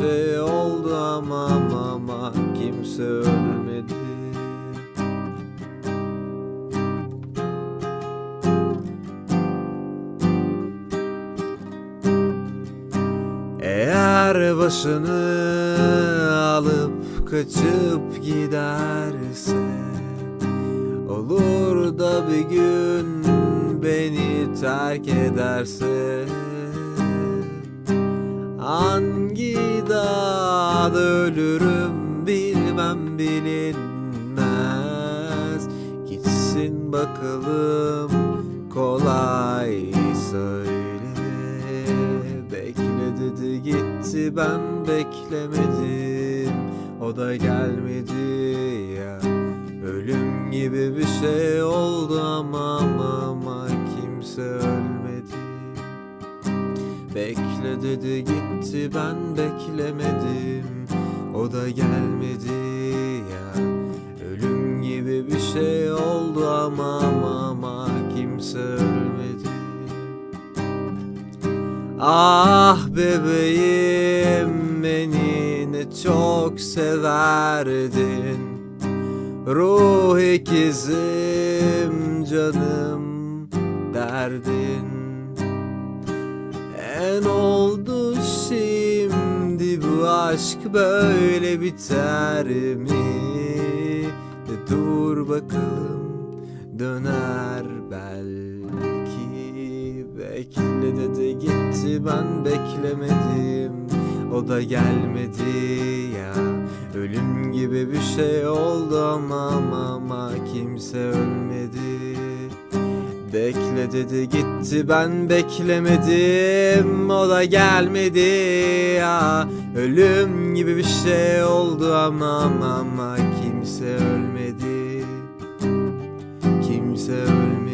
şey oldu ama ama, kimse ölmedi. Eğer başını alıp kaçıp giderse Olur da bir gün beni terk ederse Hangi dağda ölürüm bilmem bilinmez. Gitsin bakalım kolay söyle. Bekle dedi gitti ben beklemedim. O da gelmedi ya. Ölüm gibi bir şey oldu ama, ama kimse ölmedi. Bekle dedi gitti ben beklemedim O da gelmedi ya. Ölüm gibi bir şey oldu ama ama, kimse ölmedi. Ah bebeğim beni ne çok severdin. Ruh ikizim canım derdin. En oldu aşk böyle biter mi? De dur bakalım döner belki. Bekle dedi gitti ben beklemedim. O da gelmedi ya. Ölüm gibi bir şey oldu ama ama, ama kimse ölmedi Bekle dedi gitti. Ben beklemedim O da gelmedi. Ya Ölüm gibi bir şey oldu ama ama, ama kimse ölmedi. Kimse ölmedi